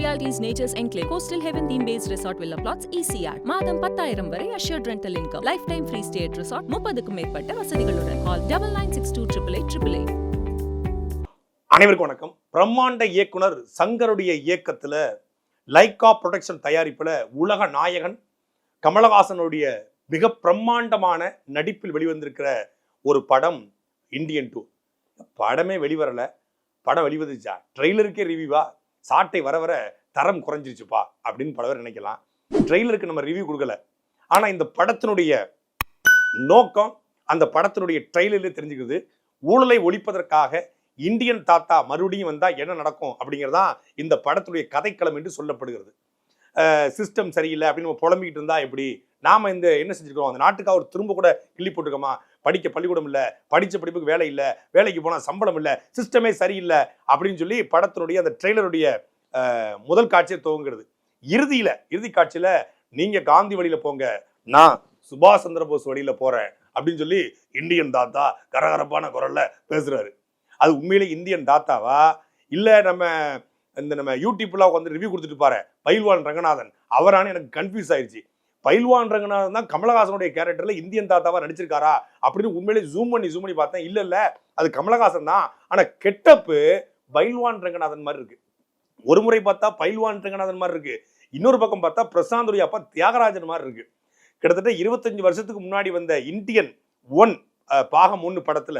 Realities natures enclave coastal heaven theme base resort villa plots ECR மாதம் பத்தாயிரம் வரை assured rental income life time free at resort முப்பதுக்கும் மேற்பட்ட வசதிகளுடன். Call double nine six two triple eight triple eight அனைவருக்கும் வணக்கம். பிரம்மாண்ட இயக்குனர் சங்கருடைய இயக்கத்தில் லைக்கா ப்ரொடக்ஷன் தயாரிப்பில் உலக நாயகன் கமலஹாசனுடைய மிக பிரம்மாண்டமான நடிப்பில் வெளிவந்திருக்கிற ஒரு படம் இந்தியன் டூ படமே வெளிவரலை. படம் வெளிவந்துச்சா? ட்ரெய்லருக்கே ரிவ்யூவா சாட்டை வர வர தரம் குறைஞ்சிருச்சுப்பா அப்படின்னு பல பேர் நினைக்கலாம். ட்ரெய்லருக்கு நம்ம ரிவ்யூ கொடுக்கல. ஆனால் இந்த படத்தினுடைய நோக்கம் அந்த படத்தினுடைய ட்ரெய்லர்ல தெரிஞ்சுக்கிறது ஊழலை ஒழிப்பதற்காக இந்தியன் தாத்தா மறுபடியும் வந்தால் என்ன நடக்கும் அப்படிங்கிறதான் இந்த படத்துடைய கதைக்களம் என்று சொல்லப்படுகிறது. சிஸ்டம் சரியில்லை அப்படின்னு நம்ம புலம்பிக்கிட்டு இருந்தா எப்படி? நாம இந்த என்ன செஞ்சுருக்கோம்? அந்த நாட்டுக்கு அவர் திரும்ப கூட கிள்ளி போட்டுருக்கோமா? படிக்க பள்ளிக்கூடம் இல்லை படித்த படிப்புக்கு வேலை இல்லை வேலைக்கு போனால் சம்பளம் இல்லை சிஸ்டமே சரியில்லை அப்படின்னு சொல்லி படத்தினுடைய அந்த ட்ரெய்லருடைய முதல் காட்சியை துவங்குறது. இறுதியில் இறுதி காட்சியில் நீங்கள் காந்தி வழியில் போங்க நான் சுபாஷ் சந்திர போஸ் போகிறேன் அப்படின்னு சொல்லி இந்தியன் தாத்தா கரகரப்பான குரலில் பேசுகிறாரு அது உண்மையிலே இந்தியன் தாத்தாவா? இல்லை நம்ம இந்த நம்ம யூடியூப்லாம் உட்காந்து ரிவ்யூ கொடுத்துட்டு பாரு பயில்வான் ரங்கநாதன் அவரான எனக்கு கன்ஃபியூஸ் ஆயிடுச்சு பயில்வான் ரங்கநாதன் தான் கமலஹாசனுடைய கேரக்டர்ல இந்தியன் தாத்தாவா நடிச்சிருக்காரா அப்படின்னு உண்மையிலே ஜூம் பண்ணி ஜூம் பண்ணி பார்த்தேன். இல்ல இல்ல. அது கமலஹாசன் தான். ஆனா கெட்டப்பு பயில்வான் ரங்கநாதன் மாதிரி இருக்கு. ஒரு முறை பார்த்தா பயில்வான் ரங்கநாதன் மாதிரி இருக்கு. இன்னொரு பக்கம் பார்த்தா பிரசாந்துடைய அப்பா தியாகராஜன் மாதிரி இருக்கு. கிட்டத்தட்ட இருபத்தஞ்சு வருஷத்துக்கு முன்னாடி வந்த இந்தியன் ஒன் பாகம் ஒன்று படத்துல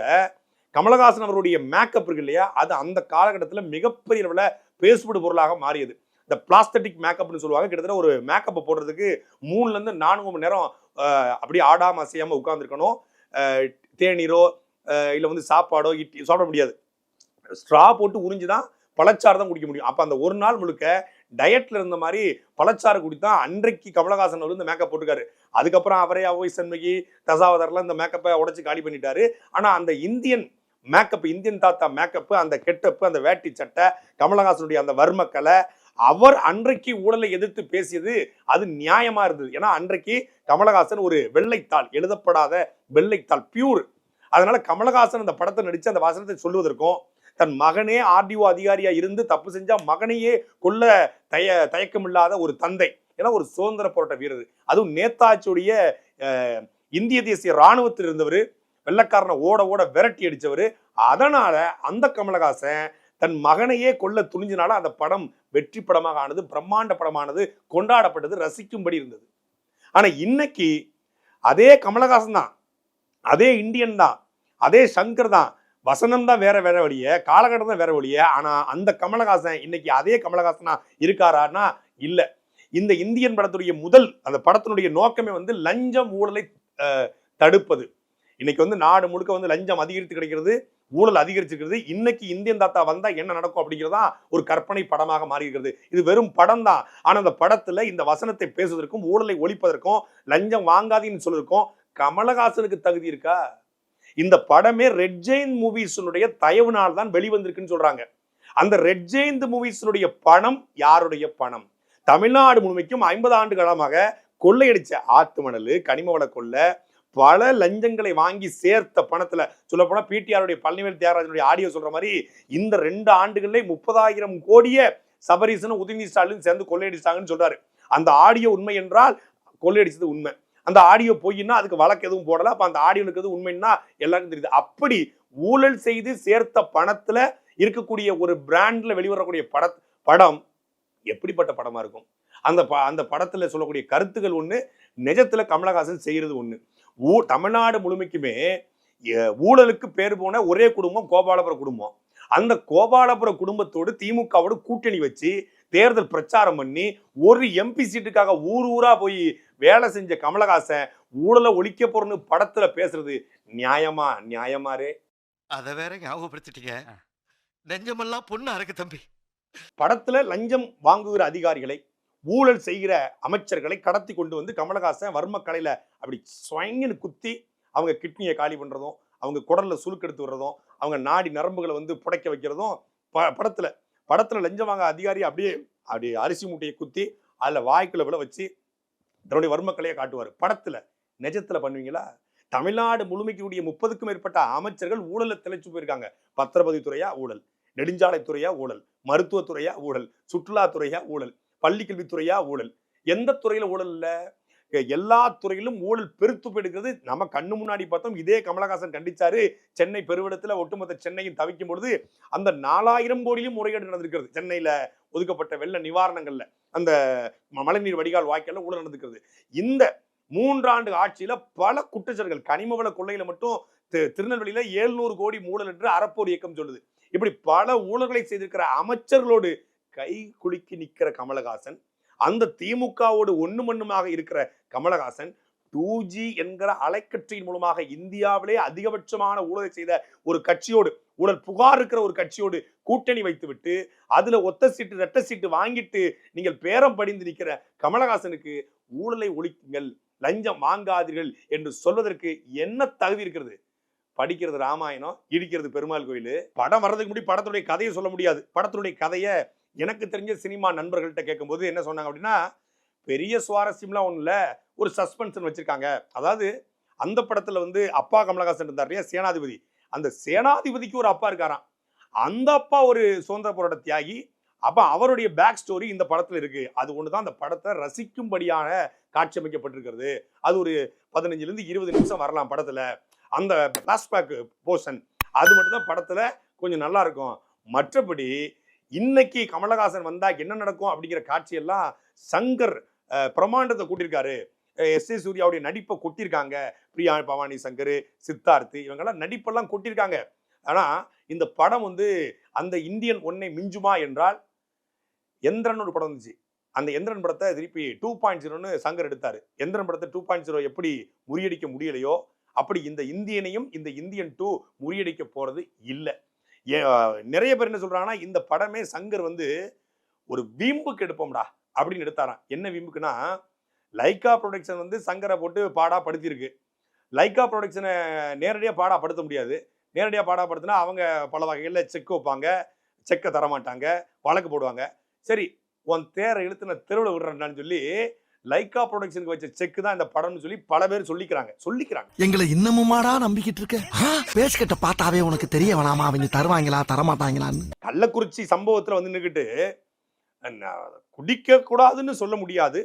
கமலஹாசன் அவருடைய மேக்கப் இருக்கு இல்லையா? அது அந்த காலகட்டத்தில் மிகப்பெரிய அளவில் பேசுபடு பொருளாக மாறியது. இந்த பிளாஸ்தட்டிக் மேக்கப்னு சொல்லுவாங்க. கிட்டத்தட்ட ஒரு மேக்கப்பை போடுறதுக்கு மூணுலேருந்து நான்கு மணி நேரம் அப்படியே ஆடாம அசையாமல் உட்காந்துருக்கணும் தேநீரோ இல்லை வந்து சாப்பாடோ இட்லி சாப்பிட முடியாது. ஸ்ட்ரா போட்டு உறிஞ்சு தான் பழச்சாறு தான் குடிக்க முடியும். அப்போ அந்த ஒரு நாள் முழுக்க டயட்ல இருந்த மாதிரி பழச்சாறு குடித்தான் அன்றைக்கு கமலஹாசன் அவர் இந்த மேக்கப் போட்டுக்காரு அதுக்கப்புறம் அவரே அவோய் சண்முகி தசாவதர்லாம் இந்த மேக்கப்பை உடச்சி காலி பண்ணிட்டாரு. ஆனால் அந்த இந்தியன் மேக்கப் இந்தியன் தாத்தா மேக்கப்பு அந்த கெட்டப்பு அந்த வேட்டி சட்டை கமலஹாசனுடைய அந்த வர்மக்கலை அவர் அன்றைக்கு ஊழலை எதிர்த்து பேசியது அது நியாயமா இருந்தது. ஏன்னா அன்றைக்கு கமலஹாசன் ஒரு வெள்ளைத்தாள் எழுதப்படாத வெள்ளைத்தாள் பியூர் அதனால கமலஹாசன் அந்த படத்தை நடிச்சு அந்த வாசனத்தை சொல்லுவதற்கும் தன் மகனே ஆர்டிஓ அதிகாரியா இருந்து தப்பு செஞ்சா மகனையே கொல்ல தய தயக்கமில்லாத ஒரு தந்தை. ஏன்னா ஒரு சுதந்திர போராட்ட வீரர். அதுவும் நேதாஜியுடைய இந்திய தேசிய இராணுவத்தில் இருந்தவர் வெள்ளக்காரனை ஓட ஓட விரட்டி அடித்தவர் அதனால அந்த கமலஹாசன் தன் மகனையே கொல்ல துணிஞ்சனால அந்த படம் வெற்றி படமாக ஆனது பிரம்மாண்ட படமானது கொண்டாடப்பட்டது ரசிக்கும்படி இருந்தது. ஆனா இன்னைக்கு அதே கமலஹாசன் தான் அதே இந்தியன் தான் அதே சங்கர் தான் வசனம் தான் வேற வேற வழிய காலகட்டம் தான் வேற வழிய ஆனா அந்த கமலஹாசன் இன்னைக்கு அதே கமலஹாசனா இருக்காரான்னா இல்ல. இந்த இந்தியன் படத்துடைய முதல் அந்த படத்தினுடைய நோக்கமே வந்து லஞ்சம் ஊழலை தடுப்பது. இன்னைக்கு வந்து நாடு முழுக்க வந்து லஞ்சம் அதிகரித்து கிடைக்கிறது ஊழல் அதிகரிச்சிருக்கிறது. இன்னைக்கு இந்தியன் தாத்தா வந்தா என்ன நடக்கும் அப்படிங்கிறதா ஒரு கற்பனை படமாக மாறி இருக்கிறது இது வெறும் படம் தான். ஆனா அந்த படத்துல இந்த வசனத்தை பேசுவதற்கும் ஊழலை ஒழிப்பதற்கும் லஞ்சம் வாங்காதீன்னு சொல்லிருக்கோம் கமலஹாசனுக்கு தகுதி இருக்கா? இந்த படமே ரெட் ஜெயின் தயவு நாள் தான் வெளிவந்திருக்குன்னு சொல்றாங்க. அந்த ரெட் ஜெயிந்த் மூவிஸினுடைய பணம் யாருடைய பணம்? தமிழ்நாடு முழுமைக்கும் ஐம்பது ஆண்டு காலமாக கொள்ளையடிச்ச ஆத்து மணல் கனிம வள கொள்ளை பல லஞ்சங்களை வாங்கி சேர்த்த பணத்தில் சொல்லப்போனால் பிடிஆருடைய பழனிவேல் தியாகராஜனுடைய ஆடியோ சொல்கிற மாதிரி இந்த ரெண்டு ஆண்டுகளிலே முப்பதாயிரம் கோடியே சபரீசனும் உதயநிதி ஸ்டாலின் சேர்ந்து கொள்ளையடிச்சாங்கன்னு சொல்கிறாரு அந்த ஆடியோ உண்மை என்றால் கொள்ளையடிச்சது உண்மை. அந்த ஆடியோ போயின்னா அதுக்கு வழக்கு எதுவும் போடல. அப்போ அந்த ஆடியோ இருக்கிறது உண்மைன்னா எல்லாருக்கும் தெரியுது. அப்படி ஊழல் செய்து சேர்த்த பணத்தில் இருக்கக்கூடிய ஒரு பிராண்டில் வெளிவரக்கூடிய பட படம் எப்படிப்பட்ட படமாக இருக்கும்? அந்த அந்த படத்தில் சொல்லக்கூடிய கருத்துக்கள் ஒன்று நிஜத்தில் கமலஹாசன் செய்கிறது ஒன்று ஊ தமிழ்நாடு முழுமைக்குமே ஊழலுக்கு பேர் போன ஒரே குடும்பம் கோபாலபுர குடும்பம். அந்த கோபாலபுர குடும்பத்தோடு திமுகவோடு கூட்டணி வச்சு தேர்தல் பிரச்சாரம் பண்ணி ஒரு எம்பி சீட்டுக்காக ஊர் ஊரா போய் வேலை செஞ்ச கமலஹாசன் ஊழலை ஒழிக்க போறன்னு படத்துல பேசுறது நியாயமா நியாயமாரே அத வேற ஞாபகப்படுத்திட்டீங்க. நெஞ்சமெல்லாம் பொண்ணு அறக்கு தம்பி. படத்துல லஞ்சம் வாங்குகிற அதிகாரிகளை ஊழல் செய்கிற அமைச்சர்களை கடத்தி கொண்டு வந்து கமலஹாசன் வர்மக்கலையில் அப்படி ஸ்வயங்கன்னு குத்தி அவங்க கிட்னியை காலி பண்ணுறதும் அவங்க குடலில் சுருக்கெடுத்து விடுறதும் அவங்க நாடி நரம்புகளை வந்து புடைக்க வைக்கிறதும் ப படத்தில் படத்தில் லஞ்சம் வாங்க அதிகாரி அப்படியே அப்படி அரிசி மூட்டையை குத்தி அதில் வாய்க்குள்ள விட வச்சு தன்னுடைய வர்மக்கலையை காட்டுவார். படத்தில் நிஜத்தில் பண்ணுவீங்களா? தமிழ்நாடு முழுமைக்கூடிய முப்பதுக்கும் மேற்பட்ட அமைச்சர்கள் ஊழலில் திளைச்சு போயிருக்காங்க. பத்திரப்பதிவுத்துறையா ஊழல் நெடுஞ்சாலைத்துறையா ஊழல் மருத்துவத்துறையா ஊழல் சுற்றுலாத்துறையா ஊழல் பள்ளி கல்வித்துறையா ஊழல். எந்த துறையில ஊழல் இல்ல? எல்லா துறையிலும் ஊழல் பெருத்து போயிடுக்கிறது நம்ம கண்ணு முன்னாடி பார்த்தோம் இதே கமலஹாசன் கண்டிச்சாரு. சென்னை பெருவிடத்துல ஒட்டுமொத்த சென்னையும் தவிக்கும் பொழுது அந்த நாலாயிரம் கோடியிலும் முறைகேடு நடந்திருக்கிறது. சென்னையில ஒதுக்கப்பட்ட வெள்ள நிவாரணங்கள்ல அந்த ம- மழைநீர் வடிகால் வாய்க்கால ஊழல் நடந்திருக்கிறது. இந்த மூன்றாண்டு ஆட்சியில பல குற்றச்சாட்டுகள் கனிமவள கொள்ளையில மட்டும் திருநெல்வேலியில 700 கோடி ஊழல் என்று அறப்போர் இயக்கம் சொல்லுது. இப்படி பல ஊழல்களை செய்திருக்கிற அமைச்சர்களோடு கை குலுக்கி நிக்கிற கமலஹாசன் அந்த திமுகவோடு ஒன்று மண்ணுமாக இருக்கிற கமலஹாசன் டூ ஜி என்கிற அலைக்கற்றின் மூலமாக இந்தியாவிலே அதிகபட்சமான ஊழலை செய்த ஒரு கட்சியோடு ஊழல் புகார் இருக்கிற ஒரு கட்சியோடு கூட்டணி வைத்துவிட்டு அதுல ஒத்த சீட்டு ரெட்ட சீட்டு வாங்கிட்டு நீங்கள் பேரம் படிந்து நிற்கிற கமலஹாசனுக்கு ஊழலை ஒழிக்குங்கள் லஞ்சம் வாங்காதீர்கள் என்று சொல்வதற்கு என்ன தகுதி இருக்கிறது? படிக்கிறது ராமாயணம் இடிக்கிறது பெருமாள் கோயில் படம் வர்றதுக்கு முன்னாடி படத்துடைய கதையை சொல்ல முடியாது. படத்துடைய கதையை எனக்கு தெரிஞ்ச சினிமா நண்பர்கள்ட்ட கேட்கும்போது என்ன சொன்னாங்க அப்படின்னா பெரிய சுவாரஸ்யம்லாம் ஒன்றும் இல்லை ஒரு சஸ்பென்ஷன் வச்சுருக்காங்க. அதாவது அந்த படத்தில் வந்து அப்பா கமலஹாசன் இருந்தார் இல்லையா சேனாதிபதி. அந்த சேனாதிபதிக்கு ஒரு அப்பா இருக்காராம். அந்த அப்பா ஒரு சுதந்திர போராட்ட தியாகி. அப்போ அவருடைய பேக் ஸ்டோரி இந்த படத்தில் இருக்கு. அது ஒன்று தான் அந்த படத்தை ரசிக்கும்படியான காட்சி அமைக்கப்பட்டிருக்கிறது. அது ஒரு பதினஞ்சுலேருந்து இருபது நிமிஷம் வரலாம் படத்தில். அந்த பிளாஷ்பேக் போர்ஷன் அது மட்டும்தான் படத்தில் கொஞ்சம் நல்லா இருக்கும். மற்றபடி இன்னைக்கு கமலஹாசன் வந்தா என்ன நடக்கும் அப்படிங்கிற காட்சியெல்லாம் சங்கர் பிரமாண்டத்தை கூட்டியிருக்காரு. எஸ் ஏ சூர்யாவுடைய நடிப்பை கொட்டியிருக்காங்க. பிரியா பவானி சங்கர் சித்தார்த்து இவங்கெல்லாம் நடிப்பெல்லாம் கொட்டியிருக்காங்க. ஆனா இந்த படம் வந்து அந்த இந்தியன் ஒன்னை மிஞ்சுமா என்றால் எந்திரன் ஒரு படம் இருந்துச்சு அந்த எந்திரன் படத்தை திருப்பி டூ பாயிண்ட் ஜீரோன்னு சங்கர் எடுத்தாரு. எந்திரன் படத்தை டூ பாயிண்ட் ஜீரோ எப்படி முறியடிக்க முடியலையோ அப்படி இந்த இந்தியனையும் இந்த இந்தியன் டூ முறியடிக்க போறது இல்லை. நிறைய பேர் என்ன சொல்றாங்கன்னா இந்த படமே சங்கர் வந்து ஒரு வீம்புக்கு எடுப்போம்டா அப்படின்னு எடுத்தாராம். என்ன வீம்புக்குன்னா லைக்கா ப்ரொடக்ஷன் வந்து சங்கரை போட்டு பாடா படுத்தியிருக்கு லைக்கா ப்ரொடக்ஷனை நேரடியாக பாடா படுத்த முடியாது. நேரடியாக பாடா படுத்தினா அவங்க பல வகைகளில் செக் வைப்பாங்க செக்கை தரமாட்டாங்க வழக்கு போடுவாங்க. சரி உன் தேரை இழுத்து நான் தெருவில் விடுறேன்டான்னு சொல்லி லைக்கா ப்ரொடக்ஷனுக்கு வச்ச செக் தான் இந்த படம்னு சொல்லி பல பேர் சொல்லிக்கிறாங்க. சொல்லிக்கிறாங்க. எங்களை இன்னமுமாடா நம்பிக்கிட்டு இருக்க? பேஸ்கட்ட பார்த்தாவே உனக்கு தெரிய வேணாமா? அவங்க தருவாங்களா தரமாட்டாங்களான்னு. கள்ளக்குறிச்சி சம்பவத்துல வந்து நின்றுக்கிட்டு குடிக்க கூடாதுன்னு சொல்ல முடியாது.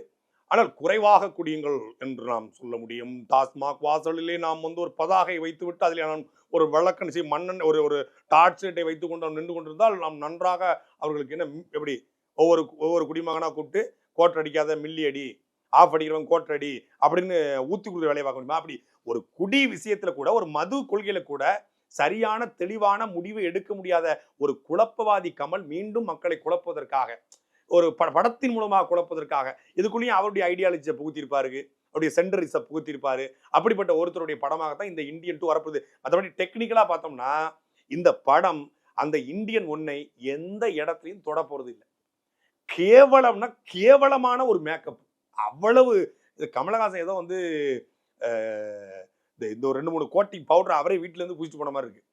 ஆனால் குறைவாக குடியுங்கள் என்று நாம் சொல்ல முடியும். டாஸ்மாக் வாசலிலே நாம் வந்து ஒரு பதாகை வைத்து விட்டு அதில் நாம் ஒரு விளக்கன் செய் மன்னன் ஒரு ஒரு டார்ச் லைட்டை வைத்து கொண்டு நின்று கொண்டிருந்தால் நாம் நன்றாக அவர்களுக்கு என்ன எப்படி ஒவ்வொரு ஒவ்வொரு குடிமகனா கூப்பிட்டு கோட்டை அடிக்காத மில்லி அடி ஆஃப் அடிக்கிறவன் கோட்டை அடி அப்படின்னு ஊத்தி கொடுக்குற வேலையை பார்க்க முடியுமா? அப்படி ஒரு குடி விஷயத்துல கூட ஒரு மது கொள்கையில கூட சரியான தெளிவான முடிவு எடுக்க முடியாத ஒரு குழப்பவாதி கமல் மீண்டும் மக்களை குழப்புவதற்காக ஒரு பட படத்தின் மூலமாக குழப்பதற்காக இதுக்குள்ளேயும் அவருடைய ஐடியாலஜியை புகுத்திருப்பாரு அவருடைய சென்டரிஸை புகுத்திருப்பாரு அப்படிப்பட்ட ஒருத்தருடைய படமாகத்தான் இந்த இந்தியன் டூ வரப்போகுது. மற்றபடி டெக்னிக்கலாக பார்த்தோம்னா இந்த படம் அந்த இந்தியன் ஒன்னை எந்த இடத்துலையும் தொட போகிறது இல்லை கேவலம்னா கேவலமான ஒரு மேக்கப் அவ்வளவு இது கமலஹாசன் ஏதோ வந்து இந்த இந்த ஒரு ரெண்டு மூணு கோட்டி பவுடர் அவரே வீட்டிலேருந்து பூச்சிட்டு போன மாதிரி இருக்கு.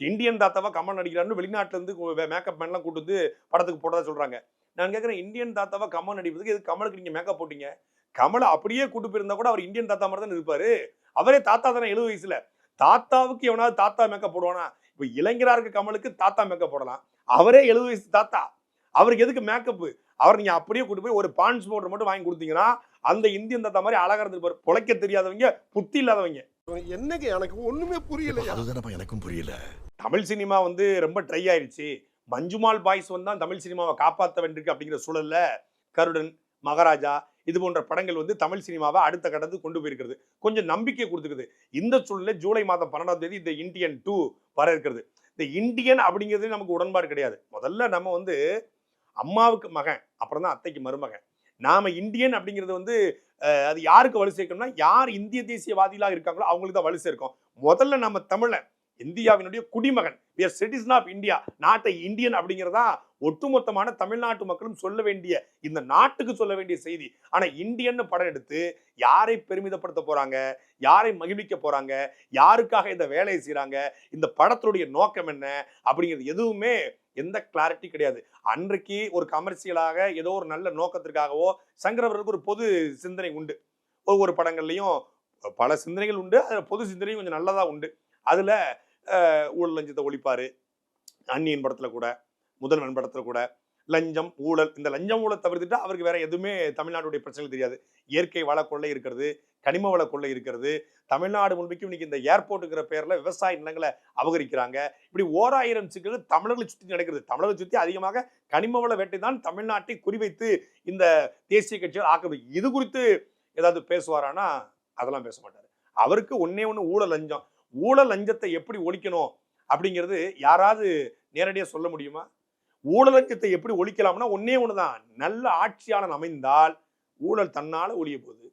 இந்தியன் தாத்தாவா கமல் நடிக்கிறான்னு வெளிநாட்டிலேருந்து மேக்கப் மேன்லாம் கூட்டு வந்து படத்துக்கு போட்டதா சொல்றாங்க. நான் கேட்குறேன் இந்தியன் தாத்தாவா கமல் நடிப்பதுக்கு எது கமலுக்கு நீங்க மேக்கப் போட்டீங்க? கமலை அப்படியே கூட்டு போயிருந்தா கூட அவர் இந்தியன் தாத்தா மாதிரி தான் இருப்பாரு? அவரே தாத்தா தானே எழுபது வயசுல. தாத்தாவுக்கு எவனாவது தாத்தா மேக்கப் போடுவானா? இப்ப இளைஞராக இருக்க கமலுக்கு தாத்தா மேக்கப் போடலாம். அவரே எழுபது வயசு தாத்தா. அவருக்கு எதுக்கு மேக்கப் அவர் நீங்க அப்படியே கூட்டு போய் ஒரு பான்ஸ் பவுடர் மட்டும் வாங்கி கொடுத்தீங்கன்னா அந்த இந்தியன் தாத்தா மாதிரி அழகா இருந்திருப்பாரு. பொழைக்க தெரியாதவங்க புத்தி இல்லாதவங்க. என்னங்க எனக்கு ஒண்ணுமே புரியலையா? அதுதானப்பா எனக்கும் புரியல. தமிழ் சினிமா வந்து ரொம்ப ட்ரை ஆயிருச்சு. மஞ்சுமால் பாய்ஸ் வந்து தான் தமிழ் சினிமாவை காப்பாற்ற வேண்டியிருக்கு அப்படிங்கிற சூழல்ல கருடன் மகாராஜா இது போன்ற படங்கள் வந்து தமிழ் சினிமாவை அடுத்த கட்டத்துக்கு கொண்டு போயிருக்கிறது. கொஞ்சம் நம்பிக்கை கொடுத்துக்குது. இந்த சூழல்ல ஜூலை மாதம் பன்னெண்டாம் தேதி இந்த இந்தியன் டூ வர இருக்கிறது. இந்த இந்தியன் அப்படிங்கிறது நமக்கு உடன்பாடு கிடையாது. முதல்ல நம்ம வந்து அம்மாவுக்கு மகன் அப்புறம் தான் அத்தைக்கு மருமகன். நாம இந்தியன் அப்படிங்கிறது வந்து அது யாருக்கு வலு சேர்க்கணும்னா யார் இந்திய தேசியவாதிகளாக இருக்காங்களோ அவங்களுக்கு தான் வலு சேர்க்கும். முதல்ல நம்ம தமிழன் இந்தியாவினுடைய குடிமகன். We are citizen of India நாட்டை இந்தியன் அப்படிங்கிறதா ஒட்டுமொத்தமான தமிழ்நாட்டு மக்களும் சொல்ல வேண்டிய இந்த நாட்டுக்கு சொல்ல வேண்டிய செய்தி. ஆனா இந்தியன்னு படம் எடுத்து யாரை பெருமிதப்படுத்த போறாங்க? யாரை மகிழ்விக்க போறாங்க? யாருக்காக இந்த வேலையை செய்கிறாங்க இந்த படத்தினுடைய நோக்கம் என்ன? அப்படிங்கிறது எதுவுமே எந்த கிளாரிட்டி கிடையாது. அன்றைக்கு ஒரு கமர்ஷியலாக ஏதோ ஒரு நல்ல நோக்கத்திற்காகவோ சங்கரவர்களுக்கு ஒரு பொது சிந்தனை உண்டு. ஒவ்வொரு படங்கள்லையும் பல சிந்தனைகள் உண்டு. அதில் பொது சிந்தனையும் கொஞ்சம் நல்லதாக உண்டு. அதில் ஊழல் லஞ்சத்தை ஒழிப்பார். அந்நியன் படத்தில் கூட முதல்வன் படத்தில் கூட. லஞ்சம் ஊழல் இந்த லஞ்சம் ஊழல் தவிர்த்துட்டு அவருக்கு வேற எதுவுமே தமிழ்நாட்டுடைய பிரச்சனைகள் தெரியாது. இயற்கை வள கொள்ளை இருக்கிறது. கனிம வள கொள்ளை இருக்கிறது. தமிழ்நாடு முழுமைக்கும் இன்னைக்கு இந்த ஏர்போர்ட்டுங்கிற பேரில் விவசாய நிலங்களை அபகரிக்கிறாங்க. இப்படி ஓராயிரம் சிக்கல்கள் தமிழர்களை சுற்றி நடக்கிறது. தமிழர்களை சுற்றி அதிகமாக கனிம வள வேட்டை தான் தமிழ்நாட்டை குறிவைத்து இந்த தேசிய கட்சிகள் ஆக்குது. இது குறித்து ஏதாவது பேசுவாரானா அதெல்லாம் பேச மாட்டார். அவருக்கு ஒன்னே ஒன்று ஊழல் லஞ்சம். ஊழல் லஞ்சத்தை எப்படி ஒழிக்கணும் அப்படிங்கிறது யாராவது நேரடியாக சொல்ல முடியுமா? ஊழல் லஞ்சத்தை எப்படி ஒழிக்கலாம்னா ஒன்னே ஒன்று தான் நல்ல ஆட்சியாளன் அமைந்தால் ஊழல் தன்னால் ஒழிய போகுது.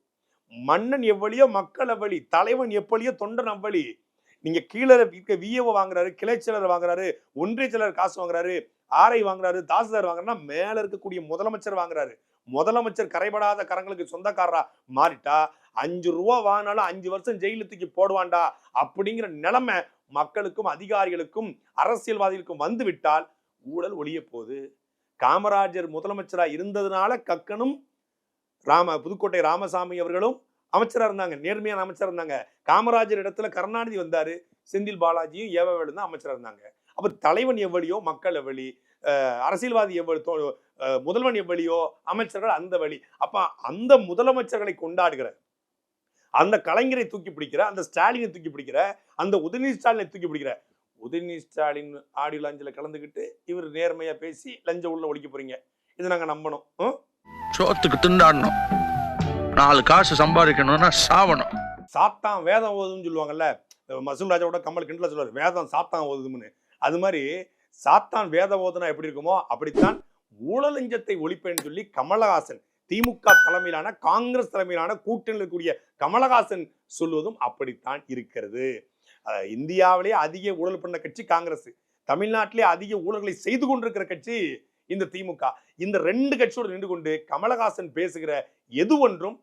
மன்னன் எவ்வளியோ மக்கள் அவ்வளி தலைவன் எப்படியோ தொண்டன் அவ்வளி. நீங்க கீழே இருக்க விஏஓ வாங்குறாரு கிளைச்சலர் வாங்குறாரு ஒன்றிய செயலர் காசு வாங்குறாரு ஆரை வாங்குறாரு தாசில்தார் வாங்குறாருன்னா மேல இருக்கக்கூடிய முதலமைச்சர் வாங்குறாரு. முதலமைச்சர் கரைபடாத கரங்களுக்கு சொந்தக்காரரா மாறிட்டா அஞ்சு ரூபா வாங்கினாலும் அஞ்சு வருஷம் ஜெயிலு தூக்கி போடுவான்டா அப்படிங்கிற நிலைமை மக்களுக்கும் அதிகாரிகளுக்கும் அரசியல்வாதிகளுக்கும் வந்து விட்டால் ஊழல் ஒழிய போகுது. காமராஜர் முதலமைச்சராக இருந்ததுனால கக்கனும் ராம புதுக்கோட்டை ராமசாமி அவர்களும் அமைச்சராக இருந்தாங்க. நேர்மையான அமைச்சராக இருந்தாங்க. காமராஜர் இடத்துல கருணாநிதி வந்தார். செந்தில் பாலாஜியும் ஏவவேலு தான் அமைச்சராக இருந்தாங்க. அப்போ தலைவன் எவ்வளியோ மக்கள் எவ்வளி அரசியல்வாதி எவ்வளோ முதல்வன் எவ்வளியோ அமைச்சர்கள் அந்த வழி. அப்போ அந்த முதலமைச்சர்களை கொண்டாடுகிற அந்த கலைஞரை தூக்கி பிடிக்கிற அந்த ஸ்டாலினை தூக்கி பிடிக்கிற அந்த உதயநிதி ஸ்டாலினை தூக்கி பிடிக்கிற உதயநிதி ஸ்டாலின் ஆடியோ லாஞ்சில் கலந்துக்கிட்டு இவர் நேர்மையா பேசி லஞ்ச உள்ள ஒழிக்க போறீங்க. இதை நாங்கள் நம்பணும். ம்? சோத்துக்கு திண்டாடணும். நாலு காசு சம்பாதிக்கணும்னா சாவணும். சாத்தான் வேதம் ஓதுன்னு சொல்லுவாங்கல்ல மசூல் ராஜாவோட கமல் கிண்டல சொல்லுவார் வேதம் சாத்தான் ஓதுதுன்னு அது மாதிரி சாத்தான் வேத ஓதுனா எப்படி இருக்குமோ அப்படித்தான் ஊழலஞ்சத்தை ஒழிப்பேன்னு சொல்லி கமலஹாசன் திமுக தலைமையிலான காங்கிரஸ் தலைமையிலான கூட்டணியில் இருக்கக்கூடிய கமலஹாசன் சொல்வதும் அப்படித்தான் இருக்கிறது. இந்தியாவிலேயே இந்தியாவிலே அதிக ஊழல் பண்ண கட்சி காங்கிரஸ் தமிழ்நாட்டிலே அதிக ஊழல்களை செய்து கொண்டிருக்கிற கட்சி இந்த திமுக. இந்த ரெண்டு கட்சியோடு நின்று கொண்டு கமலஹாசன் பேசுகிற எது ஒன்றும்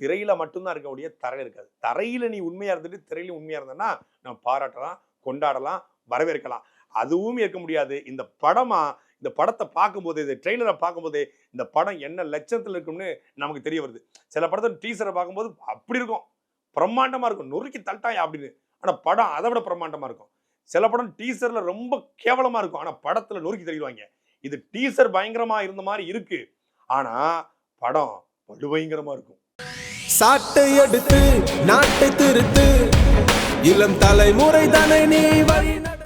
திரையில மட்டும்தான் இருக்க முடிய தரையில் இருக்காது. தரையில நீ உண்மையா இருந்துட்டு திரையில உண்மையா இருந்தேன்னா நம்ம பாராட்டலாம் கொண்டாடலாம் வரவேற்கலாம். அதுவும் இருக்க முடியாது. இந்த படமா இந்த படத்தை பார்க்கும்போது இந்த ட்ரெய்லரை பார்க்கும்போது இந்த படம் என்ன லட்சத்தில் இருக்கும்னு நமக்கு தெரிய வருது. சில படத்தை டீசரை பார்க்கும்போது அப்படி இருக்கும். பிரம்மாண்டமாக இருக்கும். நொறுக்கி தள்ட்டாயா அப்படின்னு. ஆனால் படம் அதை விட பிரம்மாண்டமாக இருக்கும். சில படம் டீசரில் ரொம்ப கேவலமாக இருக்கும். ஆனால் படத்தில் நொறுக்கி தள்ளிடுவாங்க. இது டீசர் பயங்கரமா இருந்த மாதிரி இருக்கு. ஆனா படம் படுபயங்கரமா இருக்கும். சாட்டை எடுத்து நாட்டை திருத்து. இளம் தலைமுறை தானே நீ வழி